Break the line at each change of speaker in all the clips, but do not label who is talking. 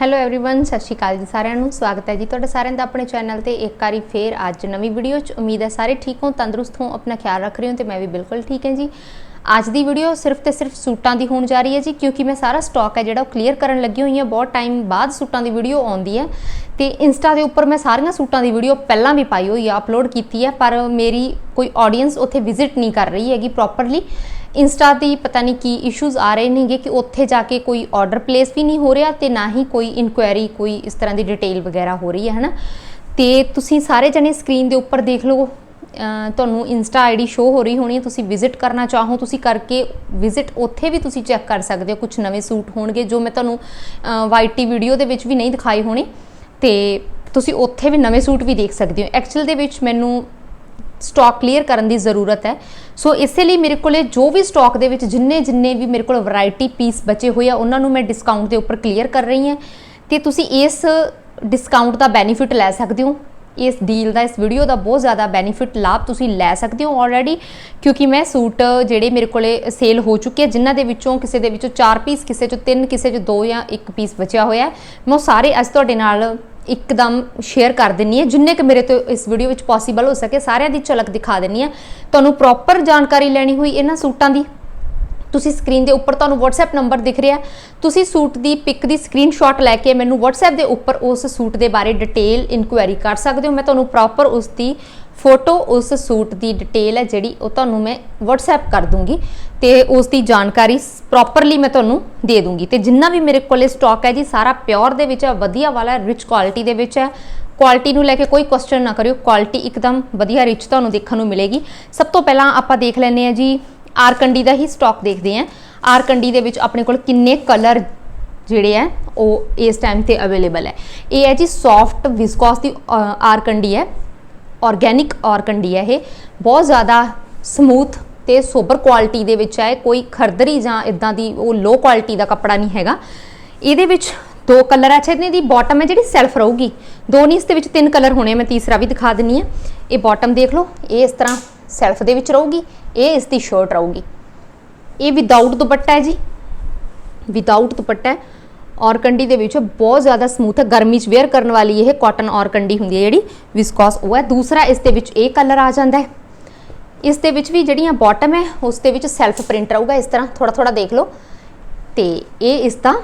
Hello everyone ਸਤਿ ਸ਼੍ਰੀ ਅਕਾਲ ਜੀ ਸਾਰਿਆਂ ਨੂੰ। ਸਵਾਗਤ ਹੈ ਜੀ ਤੁਹਾਡਾ ਸਾਰਿਆਂ ਦਾ ਆਪਣੇ ਚੈਨਲ ਤੇ। ਇੱਕ ਵਾਰੀ ਫੇਰ ਅੱਜ ਨਵੀਂ ਵੀਡੀਓ 'ਚ। ਉਮੀਦ ਹੈ ਸਾਰੇ ਠੀਕ ਹੋ ਤੰਦਰੁਸਤ ਹੋ ਆਪਣਾ ਖਿਆਲ ਰੱਖ ਰਹੇ ਹੋ ਤੇ ਮੈਂ ਵੀ ਬਿਲਕੁਲ ਠੀਕ ਹਾਂ ਜੀ। ਅੱਜ ਦੀ ਵੀਡੀਓ ਸਿਰਫ ਤੇ ਸਿਰਫ ਸੂਟਾਂ ਦੀ ਹੋਣ ਜਾ ਰਹੀ ਹੈ ਜੀ, ਕਿਉਂਕਿ ਮੈਂ ਸਾਰਾ ਸਟਾਕ ਹੈ ਜਿਹੜਾ ਉਹ ਕਲੀਅਰ ਕਰਨ ਲੱਗੀ ਹੋਈ ਹਾਂ। ਬਹੁਤ ਟਾਈਮ ਬਾਅਦ ਸੂਟਾਂ ਦੀ ਵੀਡੀਓ ਆਉਂਦੀ ਹੈ। ਤੇ ਇੰਸਟਾ ਦੇ ਉੱਪਰ ਮੈਂ ਸਾਰੀਆਂ ਸੂਟਾਂ ਦੀ ਵੀਡੀਓ ਪਹਿਲਾਂ ਵੀ ਪਾਈ ਹੋਈ ਆ ਅਪਲੋਡ ਕੀਤੀ ਹੈ, ਪਰ ਮੇਰੀ ਕੋਈ ਆਡੀਅנס ਉੱਥੇ ਵਿਜ਼ਿਟ ਨਹੀਂ ਕਰ ਰਹੀ ਹੈਗੀ ਪ੍ਰੋਪਰਲੀ ਇੰਸਟਾ ਦੀ ਪਤਾ ਨਹੀਂ ਕੀ ਇਸ਼ੂਜ਼ ਆ ਰਹੇ ਨੇਗੇ ਕਿ ਉੱਥੇ ਜਾ ਕੇ ਕੋਈ ਆਰਡਰ ਪਲੇਸ ਵੀ ਨਹੀਂ ਹੋ ਰਿਹਾ ਤੇ ਨਾ ਹੀ ਕੋਈ ਇਨਕੁਆਇਰੀ ਕੋਈ ਇਸ ਤਰ੍ਹਾਂ ਦੀ ਡਿਟੇਲ ਵਗੈਰਾ ਹੋ ਰਹੀ ਹੈ, ਹਨਾ? ਤੇ ਤੁਸੀਂ ਸਾਰੇ ਜਣੇ ਸਕਰੀਨ ਦੇ ਉੱਪਰ ਦੇਖ ਲਓ ਤੁਹਾਨੂੰ ਇੰਸਟਾ ਆਈਡੀ ਸ਼ੋ ਹੋ ਰਹੀ ਹੋਣੀ ਹੈ, ਤੁਸੀਂ ਵਿਜ਼ਿਟ ਕਰਨਾ ਚਾਹੋ, ਤੁਸੀਂ ਕਰਕੇ ਵਿਜ਼ਿਟ ਉੱਥੇ ਵੀ ਤੁਸੀਂ ਚੈੱਕ ਕਰ ਸਕਦੇ ਹੋ ਕੁਝ ਨਵੇਂ ਸੂਟ ਹੋਣਗੇ, ਜੋ ਮੈਂ ਤੁਹਾਨੂੰ ਵਾਈਟੀ ਵੀਡੀਓ ਦੇ ਵਿੱਚ ਵੀ ਨਹੀਂ ਦਿਖਾਏ ਹੋਣੇ, ਤੇ ਤੁਸੀਂ ਉੱਥੇ ਵੀ ਨਵੇਂ ਸੂਟ ਵੀ ਦੇਖ ਸਕਦੇ ਹੋ। ਐਕਚੁਅਲ ਦੇ ਵਿੱਚ ਮੈਨੂੰ ਸਟਾਕ ਕਲੀਅਰ ਕਰਨ ਦੀ ਜ਼ਰੂਰਤ ਹੈ। ਸੋ ਇਸੇ ਲਈ ਮੇਰੇ ਕੋਲੇ ਜੋ ਵੀ ਸਟਾਕ ਦੇ ਵਿੱਚ ਜਿੰਨੇ ਜਿੰਨੇ ਵੀ ਮੇਰੇ ਕੋਲ ਵੈਰਾਈਟੀ ਪੀਸ ਬਚੇ ਹੋਏ ਆ, ਉਹਨਾਂ ਨੂੰ ਮੈਂ ਡਿਸਕਾਊਂਟ ਦੇ ਉੱਪਰ ਕਲੀਅਰ ਕਰ ਰਹੀ ਹਾਂ। ਤੇ ਤੁਸੀਂ ਇਸ ਡਿਸਕਾਊਂਟ ਦਾ ਬੈਨੀਫਿਟ ਲੈ ਸਕਦੇ ਹੋ। ਇਸ ਡੀਲ ਦਾ, ਇਸ ਵੀਡੀਓ ਦਾ ਬਹੁਤ ਜ਼ਿਆਦਾ ਬੈਨੀਫਿਟ ਲਾਭ ਤੁਸੀਂ ਲੈ ਸਕਦੇ ਹੋ ਆਲਰੇਡੀ ਕਿਉਂਕਿ ਮੈਂ ਸੂਟ ਜਿਹੜੇ ਮੇਰੇ ਕੋਲੇ ਸੇਲ ਹੋ ਚੁੱਕੇ ਆ, ਜਿਨ੍ਹਾਂ ਦੇ ਵਿੱਚੋਂ ਕਿਸੇ ਦੇ ਵਿੱਚੋਂ 4 ਪੀਸ ਕਿਸੇ ਚੋਂ 3 ਕਿਸੇ ਚੋਂ 2 ਜਾਂ 1 ਪੀਸ ਬਚਿਆ ਹੋਇਆ ਮੈਂ ਉਹ ਸਾਰੇ ਅੱਜ ਤੁਹਾਡੇ ਨਾਲ ਇੱਕਦਮ ਸ਼ੇਅਰ ਕਰ ਦਿੰਨੀ ਹੈ। ਜਿੰਨੇ ਕਿ ਮੇਰੇ ਤੋਂ ਇਸ ਵੀਡੀਓ ਵਿੱਚ ਪੋਸੀਬਲ ਹੋ ਸਕੇ, ਸਾਰਿਆਂ ਦੀ ਝਲਕ ਦਿਖਾ ਦਿੰਨੀ ਹੈ। ਤੁਹਾਨੂੰ ਪ੍ਰੋਪਰ ਜਾਣਕਾਰੀ ਲੈਣੀ ਹੋਈ ਇਹਨਾਂ ਸੂਟਾਂ ਦੀ। ਤੁਸੀਂ ਸਕਰੀਨ ਦੇ ਉੱਪਰ ਤੁਹਾਨੂੰ WhatsApp ਨੰਬਰ ਦਿਖ ਰਿਹਾ ਤੁਸੀਂ ਸੂਟ ਦੀ ਪਿਕ ਦੀ ਸਕਰੀਨਸ਼ਾਟ ਲੈ ਕੇ ਮੈਨੂੰ WhatsApp ਦੇ ਉੱਪਰ ਉਸ ਸੂਟ ਦੇ ਬਾਰੇ ਡਿਟੇਲ ਇਨਕੁਆਇਰੀ ਕਰ ਸਕਦੇ ਹੋ। ਮੈਂ ਤੁਹਾਨੂੰ ਪ੍ਰੋਪਰ ਉਸ ਦੀ ਫੋਟੋ ਉਸ ਸੂਟ ਦੀ ਡਿਟੇਲ ਹੈ ਜਿਹੜੀ ਉਹ ਤੁਹਾਨੂੰ ਮੈਂ WhatsApp ਕਰ ਦੂੰਗੀ ਤੇ ਉਸ ਦੀ ਜਾਣਕਾਰੀ ਪ੍ਰੋਪਰਲੀ ਮੈਂ ਤੁਹਾਨੂੰ ਦੇ ਦੂੰਗੀ ਤੇ ਜਿੰਨਾ ਵੀ ਮੇਰੇ ਕੋਲੇ ਸਟਾਕ ਹੈ ਜੀ, ਸਾਰਾ ਪਿਓਰ ਦੇ ਵਿੱਚ ਹੈ, ਵਧੀਆ ਵਾਲਾ ਰਿਚ ਕੁਆਲਿਟੀ ਦੇ ਵਿੱਚ ਹੈ। ਕੁਆਲਿਟੀ ਨੂੰ ਲੈ ਕੇ ਕੋਈ ਕੁਐਸਚਨ ਨਾ ਕਰਿਓ ਕੁਆਲਿਟੀ ਇੱਕਦਮ ਵਧੀਆ ਰਿਚ ਤੁਹਾਨੂੰ ਦੇਖਣ ਨੂੰ ਮਿਲੇਗੀ। ਸਭ ਤੋਂ ਪਹਿਲਾਂ ਆਪਾਂ ਦੇਖ ਲੈਂਦੇ ਆ ਜੀ ਆਰ ਕੰਡੀ ਦਾ ਹੀ ਸਟਾਕ ਦੇਖਦੇ ਹਾਂ। ਆਰ ਕੰਡੀ ਦੇ ਵਿੱਚ ਆਪਣੇ ਕੋਲ ਕਿੰਨੇ ਕਲਰ ਜਿਹੜੇ ਆ ਉਹ ਇਸ ਟਾਈਮ ਤੇ ਅਵੇਲੇਬਲ ਹੈ। ਇਹ ਹੈ ਜੀ ਸੌਫਟ ਵਿਸਕੋਸ ਦੀ ਆਰ ਕੰਡੀ ਹੈ। ਆਰਗੇਨਿਕ ਆਰਕੰਡੀ ਹੈ ਇਹ। ਬਹੁਤ ਜ਼ਿਆਦਾ ਸਮੂਥ ਤੇ ਸੋਬਰ ਕੁਆਲਿਟੀ ਦੇ ਵਿੱਚ ਹੈ ਕੋਈ ਖਰਦਰੀ ਜਾਂ ਇਦਾਂ ਦੀ ਉਹ ਲੋ ਕੁਆਲਿਟੀ ਦਾ ਕੱਪੜਾ ਨਹੀਂ ਹੈਗਾ। ਇਹਦੇ ਵਿੱਚ ਦੋ ਕਲਰ ਆ। ਇਹਨੇ ਦੀ ਬਾਟਮ ਹੈ ਜਿਹੜੀ ਸੈਲਫ ਰਹੂਗੀ। ਦੋ ਨਹੀਂ, ਇਸ ਦੇ ਵਿੱਚ ਤਿੰਨ ਕਲਰ ਹੋਣੇ ਮੈਂ ਤੀਸਰਾ ਵੀ ਦਿਖਾ ਦਿੰਨੀ ਆ। ਇਹ ਬਾਟਮ ਦੇਖ ਲਓ। ਇਹ ਇਸ ਤਰ੍ਹਾਂ ਸੈਲਫ ਦੇ ਵਿੱਚ ਰਹੂਗੀ। ਇਹ ਇਸ ਦੀ ਸ਼ਰਟ ਰਹੂਗੀ। ਇਹ ਵਿਦਆਊਟ ਦੁਪੱਟਾ ਹੈ ਜੀ। ਵਿਦਆਊਟ ਦੁਪੱਟਾ ਹੈ। ਔਰਕੰਡੀ ਦੇ ਵਿੱਚ ਬਹੁਤ ਜ਼ਿਆਦਾ ਸਮੂਥ ਹੈ। ਗਰਮੀ 'ਚ ਵੇਅਰ ਕਰਨ ਵਾਲੀ ਇਹ ਕਾਟਨ ਔਰਕੰਡੀ ਹੁੰਦੀ ਹੈ ਜਿਹੜੀ ਵਿਸਕੋਸ ਉਹ ਹੈ। ਦੂਸਰਾ ਇਸ ਦੇ ਵਿੱਚ ਇਹ ਕਲਰ ਆ ਜਾਂਦਾ ਹੈ। ਇਸ ਦੇ ਵਿੱਚ ਵੀ ਜਿਹੜੀਆਂ ਬਾਟਮ ਹੈ, ਉਸ ਦੇ ਵਿੱਚ ਸੈਲਫ ਪ੍ਰਿੰਟ ਰਹੂਗਾ। ਇਸ ਤਰ੍ਹਾਂ ਥੋੜਾ ਥੋੜਾ ਦੇਖ ਲਓ। ਤੇ ਇਹ ਇਸ ਦਾ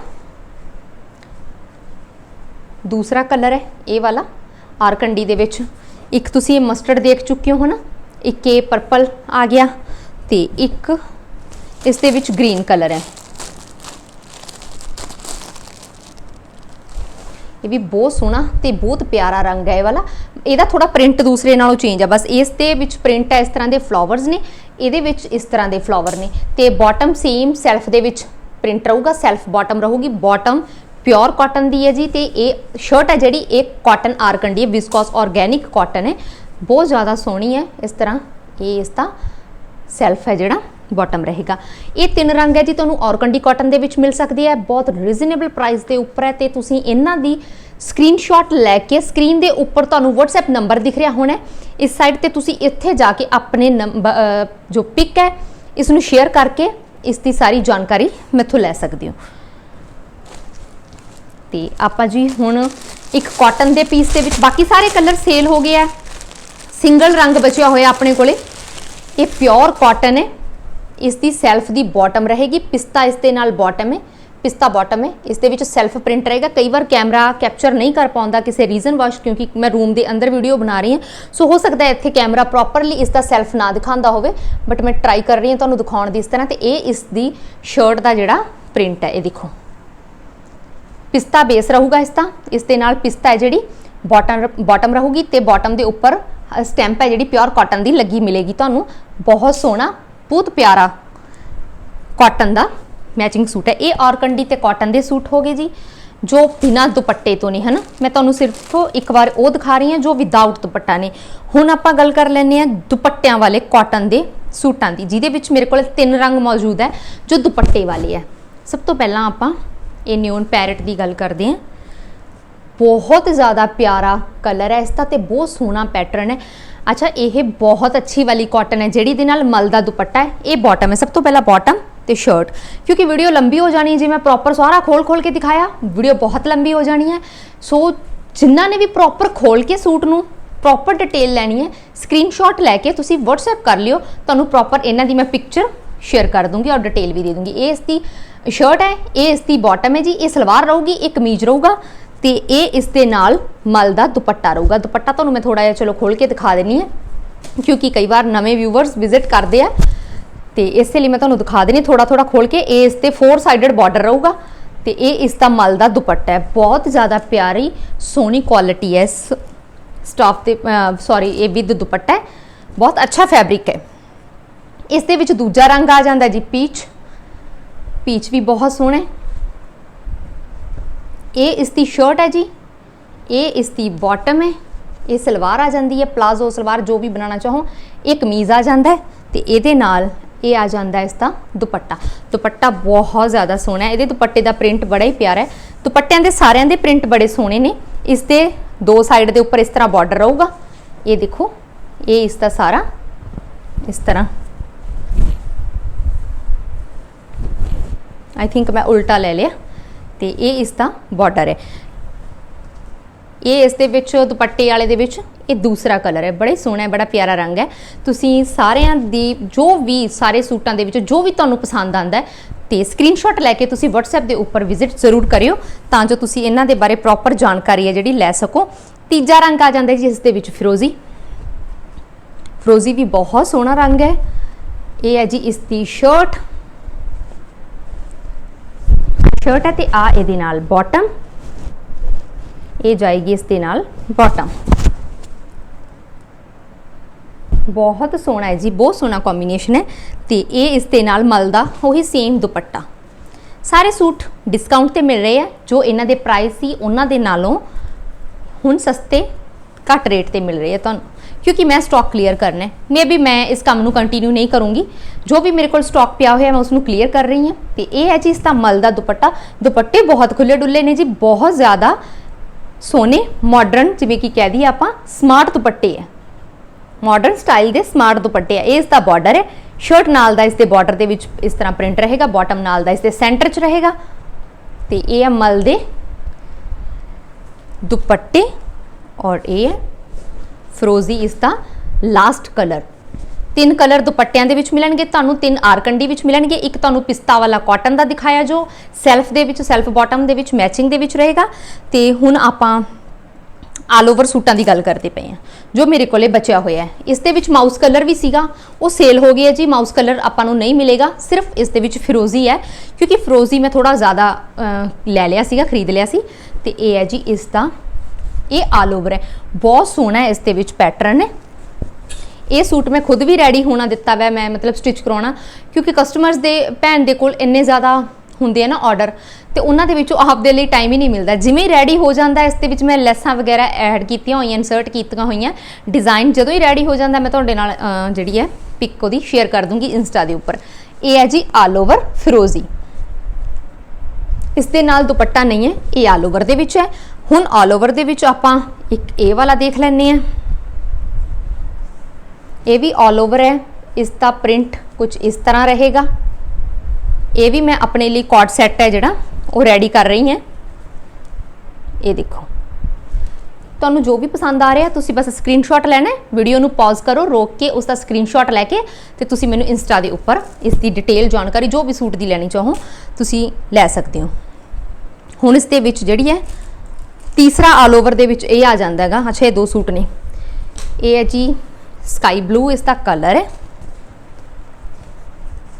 ਦੂਸਰਾ ਕਲਰ ਹੈ, ਇਹ ਵਾਲਾ ਆਰਕੰਡੀ ਦੇ ਵਿੱਚ। ਇੱਕ ਤੁਸੀਂ ਇਹ ਮਸਟਰਡ ਦੇਖ ਚੁੱਕੇ ਹੋ ਨਾ, ਇੱਕ ਇਹ ਪਰਪਲ ਆ ਗਿਆ ਤੇ ਇੱਕ ਇਸ ਦੇ ਵਿੱਚ ਗ੍ਰੀਨ ਕਲਰ ਹੈ। ਇਹ ਵੀ ਬਹੁਤ ਸੋਹਣਾ ਤੇ ਬਹੁਤ ਪਿਆਰਾ ਰੰਗ ਹੈ ਇਹ ਵਾਲਾ। ਇਹਦਾ ਥੋੜਾ ਪ੍ਰਿੰਟ ਦੂਸਰੇ ਨਾਲੋਂ ਚੇਂਜ ਆ, ਬਸ ਇਸ ਦੇ ਵਿੱਚ ਪ੍ਰਿੰਟ ਹੈ ਇਸ ਤਰ੍ਹਾਂ ਦੇ ਫਲਾਵਰਸ ਨੇ, ਇਹਦੇ ਵਿੱਚ ਇਸ ਤਰ੍ਹਾਂ ਦੇ ਫਲਾਵਰ ਨੇ ਤੇ ਬਾਟਮ ਸੇਮ ਸੈਲਫ ਦੇ ਵਿੱਚ ਪ੍ਰਿੰਟ ਰਹੂਗਾ ਸੈਲਫ ਬਾਟਮ ਰਹੂਗੀ ਬਾਟਮ ਪਿਓਰ ਕਾਟਨ ਦੀ ਹੈ ਜੀ ਤੇ ਇਹ ਸ਼ਰਟ ਹੈ ਜਿਹੜੀ, ਇਹ ਕਾਟਨ ਆਰਕੰਡੀ ਹੈ ਵਿਸਕੋਸ ਆਰਗੇਨਿਕ ਕਾਟਨ ਹੈ। ਬਹੁਤ ਜ਼ਿਆਦਾ ਸੋਹਣੀ ਹੈ ਇਸ ਤਰ੍ਹਾਂ, ਇਹ ਇਸ ਦਾ ਸੈਲਫ ਹੈ ਜਿਹੜਾ। ਬਾਟਮ ਰਹੇਗਾ। ਇਹ ਤਿੰਨ ਰੰਗ ਹੈ ਜੀ, ਤੁਹਾਨੂੰ ਔਰਕੰਡੀ ਕਾਟਨ ਦੇ ਵਿੱਚ ਮਿਲ ਸਕਦੀ ਹੈ। ਬਹੁਤ ਰੀਜ਼ਨੇਬਲ ਪ੍ਰਾਈਸ ਦੇ ਉੱਪਰ ਹੈ ਤੇ ਤੁਸੀਂ ਇਹਨਾਂ ਦੀ ਸਕਰੀਨਸ਼ਾਟ ਲੈ ਕੇ ਸਕਰੀਨ ਦੇ ਉੱਪਰ ਤੁਹਾਨੂੰ WhatsApp ਨੰਬਰ ਦਿਖ ਰਿਹਾ ਹੋਣਾ ਇਸ ਸਾਈਟ ਤੇ ਤੁਸੀਂ ਇੱਥੇ ਜਾ ਕੇ ਆਪਣੇ ਨੰਬਰ ਜੋ ਪਿਕ ਹੈ ਇਸ ਨੂੰ ਸ਼ੇਅਰ ਕਰਕੇ ਇਸ ਦੀ ਸਾਰੀ ਜਾਣਕਾਰੀ ਮੈਥੋਂ ਲੈ ਸਕਦੇ ਹੋ। ਤੇ ਆਪਾਂ ਜੀ ਹੁਣ ਇੱਕ ਕਾਟਨ ਦੇ ਪੀਸ ਦੇ ਵਿੱਚ ਬਾਕੀ ਸਾਰੇ ਕਲਰ ਸੇਲ ਹੋ ਗਏ ਆ। ਸਿੰਗਲ ਰੰਗ ਬਚਿਆ ਹੋਇਆ ਆਪਣੇ ਕੋਲੇ। ਇਹ ਪਿਓਰ ਕਾਟਨ ਹੈ। ਇਸ ਦੀ ਸੈਲਫ ਦੀ ਬਾਟਮ ਰਹੇਗੀ, ਪਿਸਤਾ ਇਸ ਦੇ ਨਾਲ ਬਾਟਮ ਹੈ, ਪਿਸਤਾ ਬਾਟਮ ਹੈ, ਇਸ ਦੇ ਵਿੱਚ ਸੈਲਫ ਪ੍ਰਿੰਟ ਰਹੇਗਾ। ਕਈ ਵਾਰ ਕੈਮਰਾ ਕੈਪਚਰ ਨਹੀਂ ਕਰ ਪਾਉਂਦਾ ਕਿਸੇ ਰੀਜ਼ਨ ਵਾਸ਼, ਕਿਉਂਕਿ ਮੈਂ ਰੂਮ ਦੇ ਅੰਦਰ ਵੀਡੀਓ ਬਣਾ ਰਹੀ ਹਾਂ। ਸੋ ਹੋ ਸਕਦਾ ਹੈ ਇੱਥੇ ਕੈਮਰਾ ਪ੍ਰੋਪਰਲੀ ਇਸ ਦਾ ਸੈਲਫ ਨਾ ਦਿਖਾਉਂਦਾ ਹੋਵੇ, ਬਟ ਮੈਂ ਟਰਾਈ ਕਰ ਰਹੀ ਹਾਂ ਤੁਹਾਨੂੰ ਦਿਖਾਉਣ ਦੀ ਇਸ ਤਰ੍ਹਾਂ ਤੇ ਇਹ ਇਸ ਦੀ ਸ਼ਰਟ ਦਾ ਜਿਹੜਾ ਪ੍ਰਿੰਟ ਹੈ, ਇਹ ਦੇਖੋ। ਪਿਸਤਾ ਬੇਸ ਰਹੂਗਾ ਇਸ ਦਾ ਇਸ ਦੇ ਨਾਲ ਪਿਸਤਾ ਹੈ ਜਿਹੜੀ ਬਾਟਮ ਬਾਟਮ ਰਹੂਗੀ ਤੇ ਬਾਟਮ ਦੇ ਉੱਪਰ ਸਟੈਂਪ ਹੈ ਜਿਹੜੀ ਪਿਓਰ ਕਾਟਨ ਦੀ ਲੱਗੀ ਮਿਲੇਗੀ ਤੁਹਾਨੂੰ। ਬਹੁਤ ਸੋਹਣਾ ਬਹੁਤ ਪਿਆਰਾ ਕਾਟਨ ਦਾ ਮੈਚਿੰਗ ਸੂਟ ਹੈ। ਇਹ ਔਰਕੰਡੀ ਤੇ ਕਾਟਨ ਦੇ ਸੂਟ ਹੋਗੇ ਜੀ, ਜੋ ਬਿਨਾਂ ਦੁਪੱਟੇ ਤੋਂ ਨੇ, ਹਨਾ? ਮੈਂ ਤੁਹਾਨੂੰ ਸਿਰਫ ਇੱਕ ਵਾਰ ਉਹ ਦਿਖਾ ਰਹੀ ਹਾਂ, ਜੋ ਵਿਦਆਊਟ ਦੁਪੱਟਾ ਨੇ। ਹੁਣ ਆਪਾਂ ਗੱਲ ਕਰ ਲੈਂਦੇ ਹਾਂ ਦੁਪੱਟਿਆਂ ਵਾਲੇ ਕਾਟਨ ਦੇ ਸੂਟਾਂ ਦੀ, ਜਿਹਦੇ ਵਿੱਚ ਮੇਰੇ ਕੋਲ ਤਿੰਨ ਰੰਗ ਮੌਜੂਦ ਹੈ, ਜੋ ਦੁਪੱਟੇ ਵਾਲੇ ਹੈ। ਸਭ ਤੋਂ ਪਹਿਲਾਂ ਆਪਾਂ ਇਹ ਨਿਊਨ ਪੈਰਟ ਦੀ ਗੱਲ ਕਰਦੇ ਹਾਂ। ਬਹੁਤ ਜ਼ਿਆਦਾ ਪਿਆਰਾ ਕਲਰ ਹੈ, ਇਸ ਦਾ ਤੇ ਬਹੁਤ ਸੋਹਣਾ ਪੈਟਰਨ ਹੈ। ਅੱਛਾ, ਇਹ ਬਹੁਤ ਅੱਛੀ ਵਾਲੀ ਕਾਟਨ ਹੈ, ਜਿਹੜੀ ਦੇ ਨਾਲ ਮਲ ਦਾ ਦੁਪੱਟਾ ਹੈ। ਇਹ ਬਾਟਮ ਹੈ। ਸਭ ਤੋਂ ਪਹਿਲਾਂ ਬਾਟਮ ਤੇ ਸ਼ਰਟ ਕਿਉਂਕਿ ਵੀਡੀਓ ਲੰਬੀ ਹੋ ਜਾਣੀ ਹੈ ਜੇ ਮੈਂ ਪ੍ਰੋਪਰ ਸਾਰਾ ਖੋਲ ਖੋਲ ਕੇ ਦਿਖਾਇਆ ਵੀਡੀਓ ਬਹੁਤ ਲੰਬੀ ਹੋ ਜਾਣੀ ਹੈ। ਸੋ ਜਿਨ੍ਹਾਂ ਨੇ ਵੀ ਪ੍ਰੋਪਰ ਖੋਲ ਕੇ ਸੂਟ ਨੂੰ ਪ੍ਰੋਪਰ ਡਿਟੇਲ ਲੈਣੀ ਹੈ ਸਕਰੀਨਸ਼ਾਟ ਲੈ ਕੇ ਤੁਸੀਂ WhatsApp ਕਰ ਲਿਓ। ਤੁਹਾਨੂੰ ਪ੍ਰੋਪਰ ਇਹਨਾਂ ਦੀ ਮੈਂ ਪਿਕਚਰ ਸ਼ੇਅਰ ਕਰ ਦੂੰਗੀ ਔਰ ਡਿਟੇਲ ਵੀ ਦੇ ਦੂੰਗੀ। ਇਹ ਇਸ ਦੀ ਸ਼ਰਟ ਹੈ, ਇਹ ਇਸ ਦੀ ਬਾਟਮ ਹੈ ਜੀ। ਇਹ ਸਲਵਾਰ ਰਹੂਗੀ, ਇਹ ਕਮੀਜ਼ ਰਹੂਗਾ। ਤੇ ਇਹ ਇਸ ਦੇ ਨਾਲ ਮਲ ਦਾ ਦੁਪੱਟਾ ਰਹੂਗਾ। ਦੁਪੱਟਾ ਤੁਹਾਨੂੰ ਮੈਂ ਥੋੜਾ ਜਿਹਾ ਚਲੋ ਖੋਲ ਕੇ ਦਿਖਾ ਦੇਣੀ ਹੈ, ਕਿਉਂਕਿ ਕਈ ਵਾਰ ਨਵੇਂ ਵਿਊਵਰਸ ਵਿਜ਼ਿਟ ਕਰਦੇ ਆ। ਤੇ ਇਸੇ ਲਈ ਮੈਂ ਤੁਹਾਨੂੰ ਦਿਖਾ ਦੇਣੀ ਥੋੜਾ ਥੋੜਾ ਖੋਲ ਕੇ ਇਹ ਇਸ ਤੇ ਫੋਰ ਸਾਈਡਡ ਬਾਰਡਰ ਰਹੂਗਾ ਤੇ ਇਹ ਇਸ ਦਾ ਮਲ ਦਾ ਦੁਪੱਟਾ ਹੈ। ਬਹੁਤ ਜ਼ਿਆਦਾ ਪਿਆਰੀ, ਸੋਹਣੀ ਕੁਆਲਿਟੀ ਹੈ ਇਸ ਸਟਾਫ ਤੇ ਸੌਰੀ ਇਹ ਵਿਦ ਦੁਪੱਟਾ ਹੈ। ਬਹੁਤ ਅੱਛਾ ਫੈਬਰਿਕ ਹੈ। ਇਸ ਦੇ ਵਿੱਚ ਦੂਜਾ ਰੰਗ ਆ ਜਾਂਦਾ ਜੀ ਪੀਚ ਪੀਚ ਵੀ ਬਹੁਤ ਸੋਹਣਾ ਹੈ। ਇਹ ਇਸ ਦੀ ਸ਼ਰਟ ਹੈ ਜੀ। ਇਹ ਇਸ ਦੀ ਬਾਟਮ ਹੈ। ਇਹ ਸਲਵਾਰ ਆ ਜਾਂਦੀ ਹੈ ਪਲਾਜ਼ੋ ਸਲਵਾਰ ਜੋ ਵੀ ਬਣਾਉਣਾ ਚਾਹੋ, ਇਹ ਕਮੀਜ਼ ਆ ਜਾਂਦਾ ਹੈ ਤੇ ਇਹਦੇ ਨਾਲ ਇਹ ਆ ਜਾਂਦਾ ਹੈ ਇਸ ਦਾ ਦੁਪੱਟਾ। ਦੁਪੱਟਾ ਬਹੁਤ ਜ਼ਿਆਦਾ ਸੋਹਣਾ ਹੈ। ਇਹਦੇ ਦੁਪੱਟੇ ਦਾ ਪ੍ਰਿੰਟ ਬੜਾ ਹੀ ਪਿਆਰਾ ਹੈ। ਦੁਪੱਟਿਆਂ ਦੇ ਸਾਰਿਆਂ ਦੇ ਪ੍ਰਿੰਟ ਬੜੇ ਸੋਹਣੇ ਨੇ। ਇਸ ਦੇ ਦੋ ਸਾਈਡ ਦੇ ਉੱਪਰ ਇਸ ਤਰ੍ਹਾਂ ਬਾਰਡਰ ਰਹੂਗਾ। ਇਹ ਦੇਖੋ, ਇਹ ਇਸ ਦਾ ਸਾਰਾ ਇਸ ਤਰ੍ਹਾਂ। ਆਈ ਥਿੰਕ ਮੈਂ ਉਲਟਾ ਲੈ ਲਿਆ। ਤੇ ਇਹ ਇਸ ਦਾ ਬਾਰਡਰ ਹੈ। ਇਹ ਇਸ ਦੇ ਵਿੱਚ ਦੁਪੱਟੇ ਵਾਲੇ ਦੇ ਵਿੱਚ ਇਹ ਦੂਸਰਾ ਕਲਰ ਹੈ। ਬੜੇ ਸੋਹਣਾ ਹੈ, ਬੜਾ ਪਿਆਰਾ ਰੰਗ ਹੈ। ਤੁਸੀਂ ਸਾਰਿਆਂ ਦੀ ਜੋ ਵੀ ਸਾਰੇ ਸੂਟਾਂ ਦੇ ਵਿੱਚ ਜੋ ਵੀ ਤੁਹਾਨੂੰ ਪਸੰਦ ਆਂਦਾ ਹੈ ਤੇ ਸਕਰੀਨਸ਼ਾਟ ਲੈ ਕੇ ਤੁਸੀਂ WhatsApp ਦੇ ਉੱਪਰ ਵਿਜ਼ਿਟ ਜ਼ਰੂਰ ਕਰਿਓ ਤਾਂ ਜੋ ਤੁਸੀਂ ਇਹਨਾਂ ਦੇ ਬਾਰੇ ਪ੍ਰੋਪਰ ਜਾਣਕਾਰੀ ਹੈ ਜਿਹੜੀ ਲੈ ਸਕੋ। ਤੀਜਾ ਰੰਗ ਆ ਜਾਂਦਾ ਜੀ ਇਸ ਦੇ ਵਿੱਚ ਫਿਰੋਜ਼ੀ ਫਿਰੋਜ਼ੀ ਵੀ ਬਹੁਤ ਸੋਹਣਾ ਰੰਗ ਹੈ। ਇਹ ਹੈ ਜੀ ਇਸ ਦੀ ਸ਼ਰਟ ਸ਼ਰਟ ਹੈ ਤੇ ਆ ਇਹਦੇ ਨਾਲ ਬਾਟਮ ਇਹ ਜਾਏਗੀ ਇਸ ਦੇ ਨਾਲ ਬਾਟਮ ਬਹੁਤ ਸੋਹਣਾ ਹੈ ਜੀ, ਬਹੁਤ ਸੋਹਣਾ ਕੰਬੀਨੇਸ਼ਨ ਹੈ ਤੇ ਇਹ ਇਸ ਦੇ ਨਾਲ ਮਲ ਦਾ ਉਹੀ ਸੇਮ ਦੁਪੱਟਾ। ਸਾਰੇ ਸੂਟ ਡਿਸਕਾਊਂਟ ਤੇ ਮਿਲ ਰਹੇ ਆ ਜੋ ਇਹਨਾਂ ਦੇ ਪ੍ਰਾਈਸ ਸੀ, ਉਹਨਾਂ ਦੇ ਨਾਲੋਂ ਹੁਣ ਸਸਤੇ ਘੱਟ ਰੇਟ ਤੇ ਮਿਲ ਰਹੇ ਆ ਤੁਹਾਨੂੰ। ਕਿਉਂਕਿ ਮੈਂ ਸਟਾਕ ਕਲੀਅਰ ਕਰਨਾ ਹੈ। ਮੇਬੀ ਮੈਂ ਇਸ ਕੰਮ ਨੂੰ ਕੰਟੀਨਿਊ ਨਹੀਂ ਕਰੂੰਗੀ। ਜੋ ਵੀ ਮੇਰੇ ਕੋਲ ਸਟਾਕ ਪਿਆ ਹੋਇਆ, ਮੈਂ ਉਸ ਨੂੰ ਕਲੀਅਰ ਕਰ ਰਹੀ ਹਾਂ। ਤੇ ਇਹ ਹੈ ਜੀ, ਇਸ ਦਾ ਮਲ ਦਾ ਦੁਪੱਟਾ। ਦੁਪੱਟੇ ਬਹੁਤ ਖੁੱਲੇ ਡੁੱਲੇ ਨੇ ਜੀ, ਬਹੁਤ ਜ਼ਿਆਦਾ ਸੋਨੇ ਮਾਡਰਨ ਜਿਵੇਂ ਕਿ ਕਹਿ ਦਈਏ ਆਪਾਂ ਸਮਾਰਟ ਦੁਪੱਟੇ ਹੈ। ਮਾਡਰਨ ਸਟਾਈਲ ਦੇ ਸਮਾਰਟ ਦੁਪੱਟੇ ਹੈ। ਇਹ ਇਸ ਦਾ ਬਾਰਡਰ ਹੈ। ਸ਼ਰਟ ਨਾਲ ਦਾ ਇਸ ਦੇ ਬਾਰਡਰ ਦੇ ਵਿੱਚ ਇਸ ਤਰ੍ਹਾਂ ਪ੍ਰਿੰਟ ਰਹੇਗਾ। ਬਾਟਮ ਨਾਲ ਦਾ ਇਸ ਦੇ ਸੈਂਟਰ 'ਚ ਰਹੇਗਾ। ਤੇ ਇਹ ਹੈ ਮਲ ਦੇ ਦੁਪੱਟੇ ਔਰ ਇਹ ਹੈ ਫਰੋਜ਼ੀ ਇਸ ਦਾ ਲਾਸਟ ਕਲਰ ਤਿੰਨ ਕਲਰ ਦੁਪੱਟਿਆਂ ਦੇ ਵਿੱਚ ਮਿਲਣਗੇ, ਤੁਹਾਨੂੰ ਤਿੰਨ ਆਰਕੰਡੀ ਵਿੱਚ ਮਿਲਣਗੇ। ਇੱਕ ਤੁਹਾਨੂੰ ਪਿਸਤਾ ਵਾਲਾ ਕਾਟਨ ਦਾ ਦਿਖਾਇਆ ਜੋ ਸੈਲਫ ਦੇ ਵਿੱਚ ਸੈਲਫ ਬਾਟਮ ਦੇ ਵਿੱਚ ਮੈਚਿੰਗ ਦੇ ਵਿੱਚ ਰਹੇਗਾ। ਤੇ ਹੁਣ ਆਪਾਂ ਆਲ ਓਵਰ ਸੂਟਾਂ ਦੀ ਗੱਲ ਕਰਦੇ ਪਏ ਆ ਜੋ ਮੇਰੇ ਕੋਲੇ ਬਚਿਆ ਹੋਇਆ ਹੈ। ਇਸ ਦੇ ਵਿੱਚ ਮਾਊਸ ਕਲਰ ਵੀ ਸੀਗਾ, ਉਹ ਸੇਲ ਹੋ ਗਈ ਹੈ ਜੀ ਮਾਊਸ ਕਲਰ ਆਪਾਂ ਨੂੰ ਨਹੀਂ ਮਿਲੇਗਾ, ਸਿਰਫ ਇਸ ਦੇ ਵਿੱਚ ਫਿਰੋਜ਼ੀ ਹੈ, ਕਿਉਂਕਿ ਫਿਰੋਜ਼ੀ ਮੈਂ ਥੋੜਾ ਜ਼ਿਆਦਾ ਲੈ ਲਿਆ ਸੀਗਾ, ਖਰੀਦ ਲਿਆ ਸੀ। ਤੇ ਇਹ ਹੈ ਜੀ, ਇਸ ਦਾ ਇਹ ਆਲ ਓਵਰ ਹੈ। ਬਹੁਤ ਸੋਹਣਾ ਇਸ ਦੇ ਵਿੱਚ ਪੈਟਰਨ ਹੈ ਇਹ ਸੂਟ ਮੈਂ ਖੁਦ ਵੀ ਰੈਡੀ ਹੋਣਾ ਦਿੱਤਾ ਵੈ, ਮੈਂ ਮਤਲਬ ਸਟਿਚ ਕਰਾਉਣਾ, ਕਿਉਂਕਿ ਕਸਟਮਰਸ ਦੇ ਭੈਣ ਦੇ ਕੋਲ ਇੰਨੇ ਜ਼ਿਆਦਾ ਹੁੰਦੇ ਆ ਨਾ ਆਰਡਰ ਤੇ ਉਹਨਾਂ ਦੇ ਵਿੱਚੋਂ ਆਪਦੇ ਲਈ ਟਾਈਮ ਹੀ ਨਹੀਂ ਮਿਲਦਾ। ਜਿਵੇਂ ਰੈਡੀ ਹੋ ਜਾਂਦਾ ਇਸ ਦੇ ਵਿੱਚ ਮੈਂ ਲੈਸਾਂ ਵਗੈਰਾ ਐਡ ਕੀਤੀਆਂ ਹੋਈਆਂ ਇਨਸਰਟ ਕੀਤੀਆਂ ਹੋਈਆਂ ਡਿਜ਼ਾਈਨ ਜਦੋਂ ਹੀ ਰੈਡੀ ਹੋ ਜਾਂਦਾ, ਮੈਂ ਤੁਹਾਡੇ ਨਾਲ ਜਿਹੜੀ ਹੈ ਪਿਕ ਉਹਦੀ ਸ਼ੇਅਰ ਕਰ ਦੂੰਗੀ ਇੰਸਟਾ ਦੇ ਉੱਪਰ। ਇਹ ਹੈ ਜੀ ਆਲ ਓਵਰ ਫਿਰੋਜ਼ੀ ਇਸ ਦੇ ਨਾਲ ਦੁਪੱਟਾ ਨਹੀਂ ਹੈ, ਇਹ ਆਲ ਓਵਰ ਦੇ ਵਿੱਚ ਹੈ। ਹੁਣ ਆਲ ਓਵਰ ਦੇ ਵਿੱਚ ਆਪਾਂ ਇੱਕ ਇਹ ਵਾਲਾ ਦੇਖ ਲੈਂਦੇ ਆ ਇਹ ਵੀ ਆਲ ਓਵਰ ਹੈ, ਇਸ ਦਾ ਪ੍ਰਿੰਟ ਕੁਝ ਇਸ ਤਰ੍ਹਾਂ ਰਹੇਗਾ। ਇਹ ਵੀ ਮੈਂ ਆਪਣੇ ਲਈ ਕੋਟ ਸੈੱਟ ਹੈ ਜਿਹੜਾ, ਉਹ ਰੈਡੀ ਕਰ ਰਹੀ ਹਾਂ। ਇਹ ਦੇਖੋ। ਤੁਹਾਨੂੰ ਜੋ ਵੀ ਪਸੰਦ ਆ ਰਿਹਾ, ਤੁਸੀਂ ਬਸ ਸਕਰੀਨਸ਼ਾਟ ਲੈਣਾ ਵੀਡੀਓ ਨੂੰ ਪਾਜ਼ ਕਰੋ, ਰੋਕ ਕੇ ਉਸ ਦਾ ਸਕਰੀਨਸ਼ਾਟ ਲੈ ਕੇ ਤੇ ਤੁਸੀਂ ਮੈਨੂੰ ਇੰਸਟਾ ਦੇ ਉੱਪਰ ਇਸ ਦੀ ਡਿਟੇਲ ਜਾਣਕਾਰੀ, ਜੋ ਵੀ ਸੂਟ ਦੀ ਲੈਣੀ ਚਾਹੋ, ਤੁਸੀਂ ਲੈ ਸਕਦੇ ਹੋ। ਹੁਣ ਇਸ ਦੇ ਵਿੱਚ ਜਿਹੜੀ ਹੈ ਤੀਸਰਾ ਆਲ ਓਵਰ ਦੇ ਵਿੱਚ ਇਹ ਆ ਜਾਂਦਾ ਹੈਗਾ। ਅੱਛਾ ਇਹ ਦੋ ਸੂਟ ਨੇ। ਇਹ ਹੈ ਜੀ ਸਕਾਈ ਬਲੂ ਇਸ ਦਾ ਕਲਰ ਹੈ।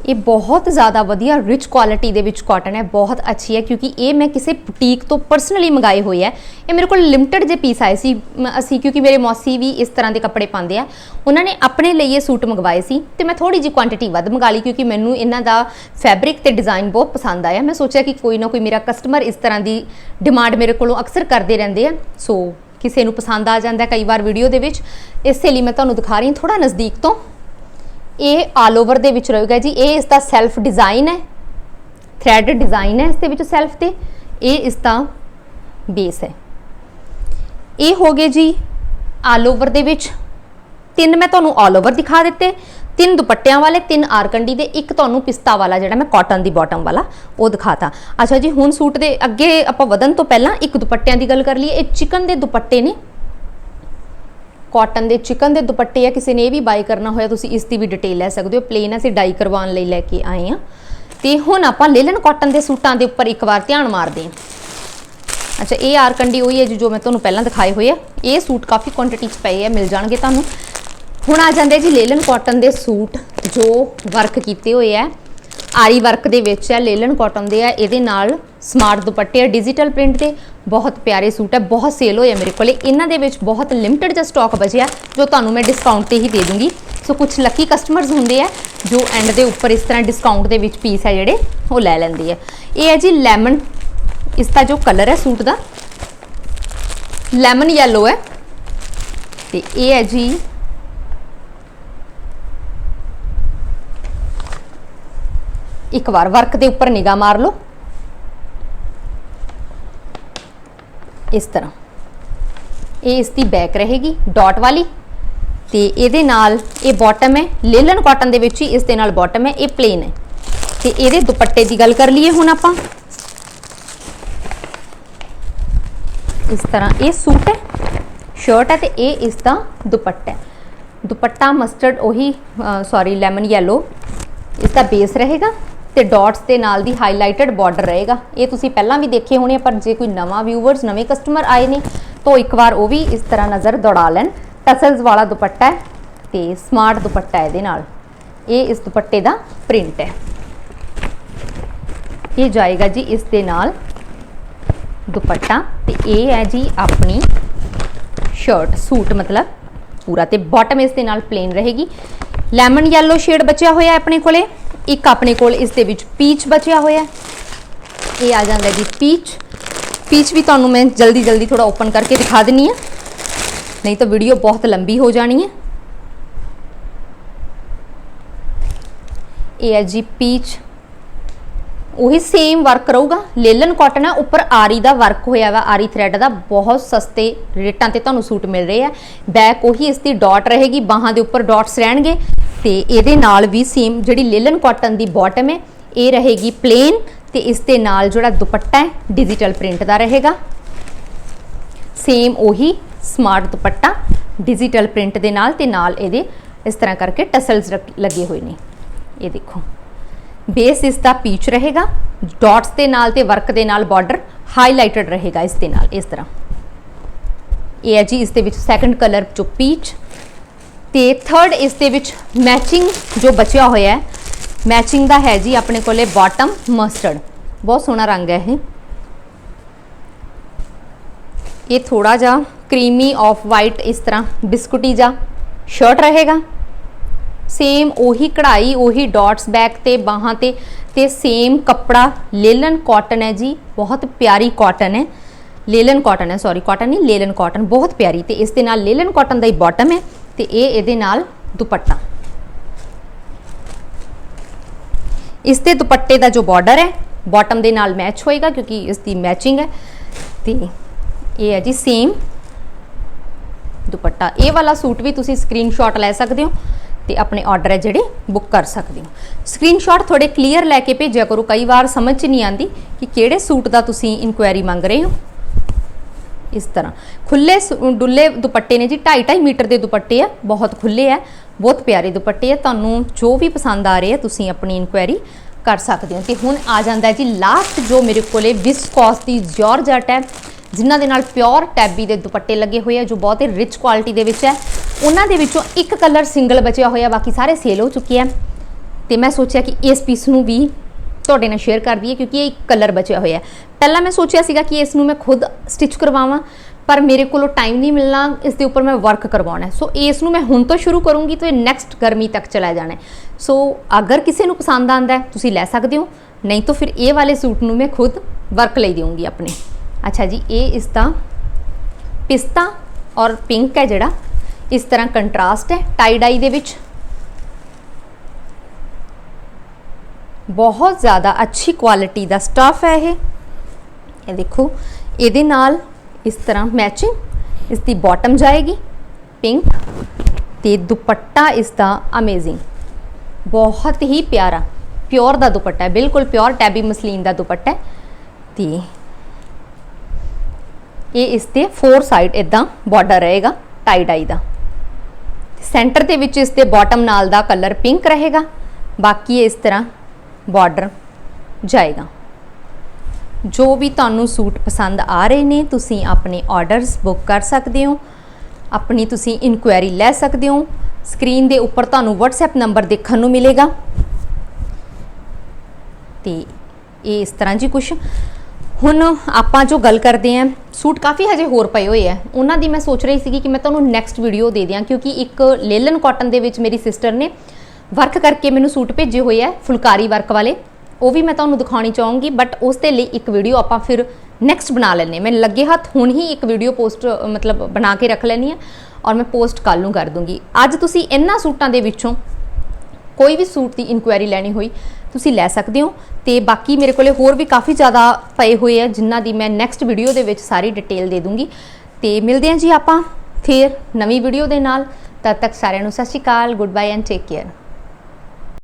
ਇਹ ਬਹੁਤ ਜ਼ਿਆਦਾ ਵਧੀਆ ਰਿਚ ਕੁਆਲਿਟੀ ਦੇ ਵਿੱਚ ਕਾਟਨ ਹੈ, ਬਹੁਤ ਅੱਛੀ ਹੈ ਕਿਉਂਕਿ ਇਹ ਮੈਂ ਕਿਸੇ ਬੁਟੀਕ ਤੋਂ ਪਰਸਨਲੀ ਮੰਗਾਏ ਹੋਏ ਹੈ। ਇਹ ਮੇਰੇ ਕੋਲ ਲਿਮਟਿਡ ਜੇ ਪੀਸ ਆਏ ਸੀ। ਮ- ਅਸੀਂ ਕਿਉਂਕਿ ਮੇਰੇ ਮੌਸੀ ਵੀ ਇਸ ਤਰ੍ਹਾਂ ਦੇ ਕੱਪੜੇ ਪਾਉਂਦੇ ਆ। ਉਹਨਾਂ ਨੇ ਆਪਣੇ ਲਈ ਇਹ ਸੂਟ ਮੰਗਵਾਏ ਸੀ ਤੇ ਮੈਂ ਥੋੜੀ ਜੀ ਕੁਆਂਟੀਟੀ ਵੱਧ ਮੰਗਾ ਲਈ ਕਿਉਂਕਿ ਮੈਨੂੰ ਇਹਨਾਂ ਦਾ ਫੈਬਰਿਕ ਤੇ ਡਿਜ਼ਾਈਨ ਬਹੁਤ ਪਸੰਦ ਆਇਆ। ਮੈਂ ਸੋਚਿਆ ਕਿ ਕੋਈ ਨਾ ਕੋਈ ਮੇਰਾ ਕਸਟਮਰ ਇਸ ਤਰ੍ਹਾਂ ਦੀ ਡਿਮਾਂਡ ਮੇਰੇ ਕੋਲੋਂ ਅਕਸਰ ਕਰਦੇ ਰਹਿੰਦੇ ਆ। ਸੋ ਕਿਸੇ ਨੂੰ ਪਸੰਦ ਆ ਜਾਂਦਾ ਕਈ ਵਾਰ ਵੀਡੀਓ ਦੇ ਵਿੱਚ। ਇਸੇ ਲਈ ਮੈਂ ਤੁਹਾਨੂੰ ਦਿਖਾ ਰਹੀ ਹਾਂ ਥੋੜਾ ਨਜ਼ਦੀਕ ਤੋਂ। ਇਹ ਆਲ ਓਵਰ ਦੇ ਵਿੱਚ ਰਹੇਗਾ ਜੀ। ਇਹ ਇਸ ਦਾ ਸੈਲਫ ਡਿਜ਼ਾਈਨ ਹੈ। ਥ੍ਰੈਡ ਡਿਜ਼ਾਈਨ ਹੈ ਇਸ ਦੇ ਵਿੱਚ ਸੈਲਫ ਤੇ। ਇਹ ਇਸ ਦਾ ਬੇਸ ਹੈ। ਇਹ ਹੋ ਗਏ ਜੀ ਆਲ ਓਵਰ ਦੇ ਵਿੱਚ। ਤਿੰਨ ਮੈਂ ਤੁਹਾਨੂੰ ਆਲ ਓਵਰ ਦਿਖਾ ਦਿੱਤੇ। ਤਿੰਨ ਦੁਪੱਟਿਆਂ ਵਾਲੇ, ਤਿੰਨ ਆਰਕੰਡੀ ਦੇ, ਇੱਕ ਤੁਹਾਨੂੰ ਪਿਸਤਾ ਵਾਲਾ ਜਿਹੜਾ ਮੈਂ ਕਾਟਨ ਦੀ ਬਾਟਮ ਵਾਲਾ, ਉਹ ਦਿਖਾਤਾ। ਅੱਛਾ ਜੀ, ਹੁਣ ਸੂਟ ਦੇ ਅੱਗੇ ਆਪਾਂ ਵਧਣ ਤੋਂ ਪਹਿਲਾਂ ਇੱਕ ਦੁਪੱਟਿਆਂ ਦੀ ਗੱਲ ਕਰ ਲਈਏ। ਇਹ ਚਿਕਨ ਦੇ ਦੁਪੱਟੇ ਨੇ। ਕਾਟਨ ਦੇ ਚਿਕਨ ਦੇ ਦੁਪੱਟੇ ਆ, ਕਿਸੇ ਨੇ ਇਹ ਵੀ ਬਾਈ ਕਰਨਾ ਹੋਇਆ, ਤੁਸੀਂ ਇਸ ਦੀ ਵੀ ਡਿਟੇਲ ਲੈ ਸਕਦੇ ਹੋ। ਪਲੇਨ ਅਸੀਂ ਡਾਈ ਕਰਵਾਉਣ ਲਈ ਲੈ ਕੇ ਆਏ ਆ ਤੇ ਹੁਣ ਆਪਾਂ ਲੇਲਨ ਕਾਟਨ ਦੇ ਸੂਟਾਂ ਦੇ ਉੱਪਰ ਇੱਕ ਵਾਰ ਧਿਆਨ ਮਾਰਦੇ ਹਾਂ। ਅੱਛਾ, ਇਹ ਆਰ ਕੰਡੀ ਉਹੀ ਹੈ ਜੀ ਜੋ ਮੈਂ ਤੁਹਾਨੂੰ ਪਹਿਲਾਂ ਦਿਖਾਏ ਹੋਏ ਆ। ਇਹ ਸੂਟ ਕਾਫੀ ਕੁਆਂਟੀਟੀ 'ਚ ਪਏ ਆ, ਮਿਲ ਜਾਣਗੇ ਤੁਹਾਨੂੰ। ਹੁਣ ਆ ਜਾਂਦੇ ਜੀ ਲੇਲਨ ਕਾਟਨ ਦੇ ਸੂਟ ਜੋ ਵਰਕ ਕੀਤੇ ਹੋਏ ਆ। ਆਰੀ ਵਰਕ ਦੇ ਵਿੱਚ ਹੈ ਲੇਲਨ ਕਾਟਨ ਦੇ ਆ, ਇਹਦੇ ਨਾਲ ਸਮਾਰਟ ਦੁਪੱਟੇ ਆ ਡਿਜੀਟਲ ਪ੍ਰਿੰਟ ਦੇ। ਬਹੁਤ ਪਿਆਰੇ ਸੂਟ ਹੈ, ਬਹੁਤ ਸੇਲ ਹੋਏ ਆ ਮੇਰੇ ਕੋਲੇ। ਇਹਨਾਂ ਦੇ ਵਿੱਚ ਬਹੁਤ ਲਿਮਟਿਡ ਜਿਹਾ ਸਟਾਕ ਬਚਿਆ, ਜੋ ਤੁਹਾਨੂੰ ਮੈਂ ਡਿਸਕਾਊਂਟ ਤੇ ਹੀ ਦੇ ਦੂੰਗੀ। ਸੋ ਕੁਝ ਲੱਕੀ ਕਸਟਮਰਸ ਹੁੰਦੇ ਆ, ਜੋ ਐਂਡ ਦੇ ਉੱਪਰ ਇਸ ਤਰ੍ਹਾਂ ਡਿਸਕਾਊਂਟ ਦੇ ਵਿੱਚ ਪੀਸ ਹੈ ਜਿਹੜੇ, ਉਹ ਲੈ ਲੈਂਦੇ ਆ। ਇਹ ਹੈ ਜੀ ਲੈਮਨ ਇਸ ਦਾ ਜੋ ਕਲਰ ਹੈ ਸੂਟ ਦਾ ਲੈਮਨ ਯੈਲੋ ਹੈ। ਤੇ ਇਹ ਹੈ ਜੀ ਇੱਕ ਵਾਰ ਵਰਕ ਦੇ ਉੱਪਰ ਨਿਗਾਹ ਮਾਰ ਲਓ। ਇਸ ਤਰ੍ਹਾਂ। ਇਹ ਇਸ ਦੀ ਬੈਕ ਰਹੇਗੀ ਡਾਟ ਵਾਲੀ। ਤੇ ਇਹਦੇ ਨਾਲ ਇਹ ਬਾਟਮ ਹੈ। ਲੇਲਨ ਕਾਟਨ ਦੇ ਵਿੱਚ ਹੀ ਇਸ ਦੇ ਨਾਲ ਬਾਟਮ ਹੈ। ਇਹ ਪਲੇਨ ਹੈ। ਤੇ ਇਹਦੇ ਦੁਪੱਟੇ ਦੀ ਗੱਲ ਕਰ ਲਈਏ ਹੁਣ ਆਪਾਂ। ਇਸ ਤਰ੍ਹਾਂ ਇਹ ਸੂਟ ਹੈ। ਸ਼ਰਟ ਹੈ ਤੇ ਇਹ ਇਸ ਦਾ ਦੁਪੱਟਾ ਹੈ। ਦੁਪੱਟਾ ਮਸਟਰਡ ਉਹੀ ਸੌਰੀ ਲੈਮਨ ਯੈਲੋ ਇਸ ਦਾ ਬੇਸ ਰਹੇਗਾ। ਤੇ ਡਾਟਸ ਦੇ ਨਾਲ ਦੀ ਹਾਈਲਾਈਟਡ ਬਾਰਡਰ ਰਹੇਗਾ। ਇਹ ਤੁਸੀਂ ਪਹਿਲਾਂ ਵੀ ਦੇਖੇ ਹੋਣੇ ਆ, ਪਰ ਜੇ ਕੋਈ ਨਵਾਂ ਵਿਊਵਰਸ ਨਵੇਂ ਕਸਟਮਰ ਆਏ ਨੇ ਤਾਂ ਇੱਕ ਵਾਰ ਉਹ ਵੀ ਇਸ ਤਰ੍ਹਾਂ ਨਜ਼ਰ ਦੌੜਾ ਲੈਣ। ਟਸਲਸ ਵਾਲਾ ਦੁਪੱਟਾ ਹੈ ਤੇ ਸਮਾਰਟ ਦੁਪੱਟਾ ਹੈ ਇਹਦੇ ਨਾਲ। ਇਹ ਇਸ ਦੁਪੱਟੇ ਦਾ ਪ੍ਰਿੰਟ ਹੈ। ਇਹ ਜਾਏਗਾ ਜੀ ਇਸ ਦੇ ਨਾਲ ਦੁਪੱਟਾ ਤੇ ਇਹ ਹੈ ਜੀ ਆਪਣੀ ਸ਼ਰਟ ਸੂਟ ਮਤਲਬ ਪੂਰਾ ਤੇ ਬਾਟਮ ਇਸ ਦੇ ਨਾਲ ਪਲੇਨ ਰਹੇਗੀ। ਲੈਮਨ ਯੈਲੋ ਸ਼ੇਡ ਬਚਿਆ ਹੋਇਆ ਆਪਣੇ ਕੋਲੇ। ਇੱਕ ਆਪਣੇ ਕੋਲ ਇਸ ਦੇ ਵਿੱਚ ਪੀਚ ਬਚਿਆ ਹੋਇਆ ਇਹ ਆ ਜਾਂਦਾ ਜੀ ਪੀਚ ਪੀਚ ਵੀ ਤੁਹਾਨੂੰ ਮੈਂ ਜਲਦੀ ਜਲਦੀ ਥੋੜਾ ਓਪਨ ਕਰਕੇ ਦਿਖਾ ਦਿੰਨੀ ਆ ਨਹੀਂ ਤਾਂ ਵੀਡੀਓ ਬਹੁਤ ਲੰਬੀ ਹੋ ਜਾਣੀ ਹੈ। ਇਹ ਹੈ ਜੀ ਪੀਚ ਉਹੀ ਸੇਮ ਵਰਕ ਰਹੂਗਾ। ਲੇਲਨ ਕਾਟਨ ਹੈ, ਉੱਪਰ ਆਰੀ ਦਾ ਵਰਕ ਹੋਇਆ ਵਾ। ਆਰੀ ਥ੍ਰੈਡ ਦਾ ਬਹੁਤ ਸਸਤੇ ਰੇਟਾਂ ਤੇ ਤੁਹਾਨੂੰ ਸੂਟ ਮਿਲ ਰਹੇ ਆ। ਬੈਕ ਉਹੀ ਇਸ ਦੀ ਡਾਟ ਰਹੇਗੀ। ਬਾਹਾਂ ਦੇ ਉੱਪਰ ਡਾਟਸ ਰਹਿਣਗੇ। ਤੇ ਇਹਦੇ ਨਾਲ ਵੀ ਸੇਮ ਜਿਹੜੀ ਲੇਲਨ ਕਾਟਨ ਦੀ ਬਾਟਮ ਹੈ, ਇਹ ਰਹੇਗੀ ਪਲੇਨ ਤੇ ਇਸ ਦੇ ਨਾਲ ਜਿਹੜਾ ਦੁਪੱਟਾ ਹੈ ਡਿਜੀਟਲ ਪ੍ਰਿੰਟ ਦਾ ਰਹੇਗਾ। ਸੇਮ ਉਹੀ ਸਮਾਰਟ ਦੁਪੱਟਾ ਡਿਜੀਟਲ ਪ੍ਰਿੰਟ ਦੇ ਨਾਲ ਤੇ ਨਾਲ ਇਹਦੇ ਇਸ ਤਰ੍ਹਾਂ ਕਰਕੇ ਟਸਲਸ ਲੱਗੇ ਹੋਏ ਨੇ। ਇਹ ਦੇਖੋ ਬੇਸ ਇਸ ਦਾ ਪੀਚ ਰਹੇਗਾ ਡਾਟਸ ਦੇ ਨਾਲ ਤੇ ਵਰਕ ਦੇ ਨਾਲ ਬਾਰਡਰ ਹਾਈਲਾਈਟਡ ਰਹੇਗਾ ਇਸ ਦੇ ਨਾਲ, ਇਸ ਤਰ੍ਹਾਂ। ਇਹ ਹੈ ਜੀ, ਇਸ ਦੇ ਵਿੱਚ ਸੈਕੰਡ ਕਲਰ ਜੋ ਪੀਚ ਤੇ ਥਰਡ ਇਸ ਦੇ ਵਿੱਚ ਮੈਚਿੰਗ ਜੋ ਬਚਿਆ ਹੋਇਆ ਹੈ ਮੈਚਿੰਗ ਦਾ ਹੈ ਜੀ ਆਪਣੇ ਕੋਲੇ ਬਾਟਮ ਮਸਟਰਡ ਬਹੁਤ ਸੋਹਣਾ ਰੰਗ ਹੈ ਇਹ। ਇਹ ਥੋੜਾ ਜਿਹਾ ਕਰੀਮੀ ਆਫ ਵਾਈਟ ਇਸ ਤਰ੍ਹਾਂ ਬਿਸਕੁਟੀ ਜਾਂ ਸ਼ਰਟ ਰਹੇਗਾ। ਸੇਮ ਉਹੀ ਕਢਾਈ, ਉਹੀ ਡਾਟਸ ਬੈਕ ਤੇ ਬਾਹਾਂ ਤੇ ਤੇ ਸੇਮ ਕੱਪੜਾ, ਲੇਲਨ ਕਾਟਨ ਹੈ ਜੀ, ਬਹੁਤ ਪਿਆਰੀ ਕਾਟਨ ਹੈ। ਲੇਲਨ ਕਾਟਨ ਹੈ ਸੌਰੀ ਕਾਟਨ ਨਹੀਂ, ਲੇਲਨ ਕਾਟਨ ਬਹੁਤ ਪਿਆਰੀ ਤੇ ਇਸ ਦੇ ਨਾਲ ਲੇਲਨ ਕਾਟਨ ਦਾ ਹੀ ਬਾਟਮ ਹੈ। ਤੇ ਇਹ ਇਹਦੇ ਨਾਲ ਦੁਪੱਟਾ। ਇਸ ਦੇ ਦੁਪੱਟੇ ਦਾ ਜੋ ਬਾਰਡਰ ਹੈ ਬਾਟਮ ਦੇ ਨਾਲ ਮੈਚ ਹੋਏਗਾ ਕਿਉਂਕਿ ਇਸ ਦੀ ਮੈਚਿੰਗ ਹੈ ਤੇ ਇਹ ਹੈ ਜੀ ਸੇਮ ਦੁਪੱਟਾ। ਇਹ ਵਾਲਾ ਸੂਟ ਵੀ ਤੁਸੀਂ ਸਕਰੀਨਸ਼ਾਟ ਲੈ ਸਕਦੇ ਹੋ ਤੇ ਆਪਣੇ ਆਰਡਰ ਹੈ ਜਿਹੜੇ ਬੁੱਕ ਕਰ ਸਕਦੇ ਹੋ। ਸਕਰੀਨਸ਼ਾਟ ਥੋੜੇ ਕਲੀਅਰ ਲੈ ਕੇ ਭੇਜਿਆ ਕਰੋ, ਕਈ ਵਾਰ ਸਮਝ 'ਚ ਨਹੀਂ ਆਂਦੀ ਕਿ ਕਿਹੜੇ ਸੂਟ ਦਾ ਤੁਸੀਂ ਇਨਕੁਆਇਰੀ ਮੰਗ ਰਹੇ ਹੋ। ਇਸ ਤਰ੍ਹਾਂ। ਖੁੱਲੇ ਡੁੱਲੇ ਦੁਪੱਟੇ ਨੇ ਜੀ 2.5 ਮੀਟਰ ਦੇ ਦੁਪੱਟੇ ਆ, ਬਹੁਤ ਖੁੱਲੇ ਆ, ਬਹੁਤ ਪਿਆਰੇ ਦੁਪੱਟੇ ਆ। ਤੁਹਾਨੂੰ ਜੋ ਵੀ ਪਸੰਦ ਆ ਰਹੇ ਆ, ਤੁਸੀਂ ਆਪਣੀ ਇਨਕੁਆਇਰੀ ਕਰ ਸਕਦੇ ਹੋ। ਤੇ ਹੁਣ ਆ ਜਾਂਦਾ ਜੀ, ਲਾਸਟ ਜੋ ਮੇਰੇ ਕੋਲੇ ਵਿਸਕੋਸ ਦੀ ਜਾਰਜਟ ਹੈ, ਜਿਨ੍ਹਾਂ ਦੇ ਨਾਲ ਪਿਓਰ ਟੈਬੀ ਦੇ ਦੁਪੱਟੇ ਲੱਗੇ ਹੋਏ ਆ, ਜੋ ਬਹੁਤ ਹੀ ਰਿਚ ਕੁਆਲਿਟੀ ਦੇ ਵਿੱਚ ਹੈ। ਉਹਨਾਂ ਦੇ ਵਿੱਚੋਂ ਇੱਕ ਕਲਰ ਸਿੰਗਲ ਬਚਿਆ ਹੋਇਆ, ਬਾਕੀ ਸਾਰੇ ਸੇਲ ਹੋ ਚੁੱਕੇ ਆ। ਤੇ ਮੈਂ ਸੋਚਿਆ ਕਿ ਇਸ ਪੀਸ ਨੂੰ ਵੀ ਤੁਹਾਡੇ ਨਾਲ ਸ਼ੇਅਰ ਕਰਦੀ ਹੈ ਕਿਉਂਕਿ ਇਹ ਕਲਰ ਬਚਿਆ ਹੋਇਆ ਹੈ। ਪਹਿਲਾਂ ਮੈਂ ਸੋਚਿਆ ਸੀਗਾ ਕਿ ਇਸ ਨੂੰ ਮੈਂ ਖੁਦ ਸਟਿਚ ਕਰਵਾਵਾਂ, ਪਰ ਮੇਰੇ ਕੋਲੋਂ ਟਾਈਮ ਨਹੀਂ ਮਿਲਣਾ, ਇਸ ਦੇ ਉੱਪਰ ਮੈਂ ਵਰਕ ਕਰਵਾਉਣਾ ਹੈ। ਸੋ ਇਸ ਨੂੰ ਮੈਂ ਹੁਣ ਤੋਂ ਸ਼ੁਰੂ ਕਰੂੰਗੀ ਤਾਂ ਇਹ ਨੈਕਸਟ ਗਰਮੀ ਤੱਕ ਚਲਾ ਜਾਣਾ ਹੈ। ਸੋ ਅਗਰ ਕਿਸੇ ਨੂੰ ਪਸੰਦ ਆਂਦਾ ਹੈ, ਤੁਸੀਂ ਲੈ ਸਕਦੇ ਹੋ। ਨਹੀਂ ਤਾਂ ਫਿਰ ਇਹ ਵਾਲੇ ਸੂਟ ਨੂੰ ਮੈਂ ਖੁਦ ਵਰਕ ਲਈ ਦੇਵਾਂਗੀ ਆਪਣੇ। ਅੱਛਾ ਜੀ, ਇਹ ਇਸ ਦਾ ਪਿਸਤਾ ਔਰ ਪਿੰਕ ਹੈ ਜਿਹੜਾ। ਇਸ ਤਰ੍ਹਾਂ ਕੰਟਰਾਸਟ ਹੈ ਟਾਈ ਡਾਈ ਦੇ ਵਿੱਚ। ਬਹੁਤ ਜ਼ਿਆਦਾ ਅੱਛੀ ਕੁਆਲਿਟੀ ਦਾ ਸਟਫ ਹੈ ਇਹ। ਇਹ ਦੇਖੋ, ਇਹਦੇ ਨਾਲ ਇਸ ਤਰ੍ਹਾਂ ਮੈਚਿੰਗ ਇਸ ਦੀ ਬਾਟਮ ਜਾਏਗੀ ਪਿੰਕ ਤੇ ਦੁਪੱਟਾ ਇਸ ਦਾ ਅਮੇਜ਼ਿੰਗ ਬਹੁਤ ਹੀ ਪਿਆਰਾ ਪਿਓਰ ਦਾ ਦੁਪੱਟਾ ਹੈ, ਬਿਲਕੁਲ ਪਿਓਰ ਟੈਬੀ ਮਸਲੀਨ ਦਾ ਦੁਪੱਟਾ ਹੈ। ਤੇ ਇਹ ਇਸ ਤੇ ਫੋਰ ਸਾਈਡ ਇਦਾਂ ਬਾਰਡਰ ਰਹੇਗਾ ਟਾਈ ਡਾਈ ਦਾ। ਸੈਂਟਰ ਦੇ ਵਿੱਚ ਇਸ ਦੇ ਬਾਟਮ ਨਾਲ ਦਾ ਕਲਰ ਪਿੰਕ ਰਹੇਗਾ। ਬਾਕੀ ਇਸ ਤਰ੍ਹਾਂ ਬਾਰਡਰ ਜਾਏਗਾ। ਜੋ ਵੀ ਤੁਹਾਨੂੰ ਸੂਟ ਪਸੰਦ ਆ ਰਹੇ ਨੇ, ਤੁਸੀਂ ਆਪਣੇ ਆਰਡਰਸ ਬੁੱਕ ਕਰ ਸਕਦੇ ਹੋ। ਆਪਣੀ ਤੁਸੀਂ ਇਨਕੁਆਇਰੀ ਲੈ ਸਕਦੇ ਹੋ। ਸਕਰੀਨ ਦੇ ਉੱਪਰ ਤੁਹਾਨੂੰ WhatsApp ਨੰਬਰ ਦੇਖਣ ਨੂੰ ਮਿਲੇਗਾ। ਤੇ ਇਹ ਇਸ ਤਰ੍ਹਾਂ ਜੀ ਕੁਛ। ਹੁਣ ਆਪਾਂ ਜੋ ਗੱਲ ਕਰਦੇ ਆਂ ਸੂਟ ਕਾਫੀ ਹਜੇ ਹੋਰ ਪਏ ਹੋਏ ਆ। ਉਹਨਾਂ ਦੀ ਮੈਂ ਸੋਚ ਰਹੀ ਸੀਗੀ ਕਿ ਮੈਂ ਤੁਹਾਨੂੰ ਨੈਕਸਟ ਵੀਡੀਓ ਦੇ ਦਿਆਂ, ਕਿਉਂਕਿ ਇੱਕ ਲੇਲਨ ਕਾਟਨ ਦੇ ਵਿੱਚ ਮੇਰੀ ਸਿਸਟਰ ਨੇ ਵਰਕ ਕਰਕੇ ਮੈਨੂੰ ਸੂਟ ਭੇਜੇ ਹੋਏ ਆ ਫੁਲਕਾਰੀ ਵਰਕ ਵਾਲੇ। ਉਹ ਵੀ ਮੈਂ ਤੁਹਾਨੂੰ ਦਿਖਾਉਣੀ ਚਾਹੂੰਗੀ ਬਟ ਉਸ ਦੇ ਲਈ ਇੱਕ ਵੀਡੀਓ ਆਪਾਂ ਫਿਰ ਨੈਕਸਟ ਬਣਾ ਲੈਣੇ ਮੈਂ ਲੱਗੇ ਹੱਥ ਹੁਣ ਹੀ ਇੱਕ ਵੀਡੀਓ ਪੋਸਟ ਮਤਲਬ ਬਣਾ ਕੇ ਰੱਖ ਲੈਣੀ ਆ ਔਰ ਮੈਂ ਪੋਸਟ ਕੱਲ ਨੂੰ ਕਰ ਦੂੰਗੀ। ਅੱਜ ਤੁਸੀਂ ਇਹਨਾਂ ਸੂਟਾਂ ਦੇ ਵਿੱਚੋਂ ਕੋਈ ਵੀ ਸੂਟ ਦੀ ਇਨਕੁਆਇਰੀ ਲੈਣੀ ਹੋਈ, ਤੁਸੀਂ ਲੈ ਸਕਦੇ ਹੋ। ਤੇ ਬਾਕੀ ਮੇਰੇ ਕੋਲੇ ਹੋਰ ਵੀ ਕਾਫੀ ਜ਼ਿਆਦਾ ਪਏ ਹੋਏ ਆ, ਜਿਨ੍ਹਾਂ ਦੀ ਮੈਂ ਨੈਕਸਟ ਵੀਡੀਓ ਦੇ ਵਿੱਚ ਸਾਰੀ ਡਿਟੇਲ ਦੇ ਦੂੰਗੀ। ਤੇ ਮਿਲਦੇ ਹਾਂ ਜੀ ਆਪਾਂ ਫੇਰ ਨਵੀਂ ਵੀਡੀਓ ਦੇ ਨਾਲ। ਤਦ ਤੱਕ ਸਾਰਿਆਂ ਨੂੰ ਸਤਿ ਸ਼੍ਰੀ ਅਕਾਲ good bye and take care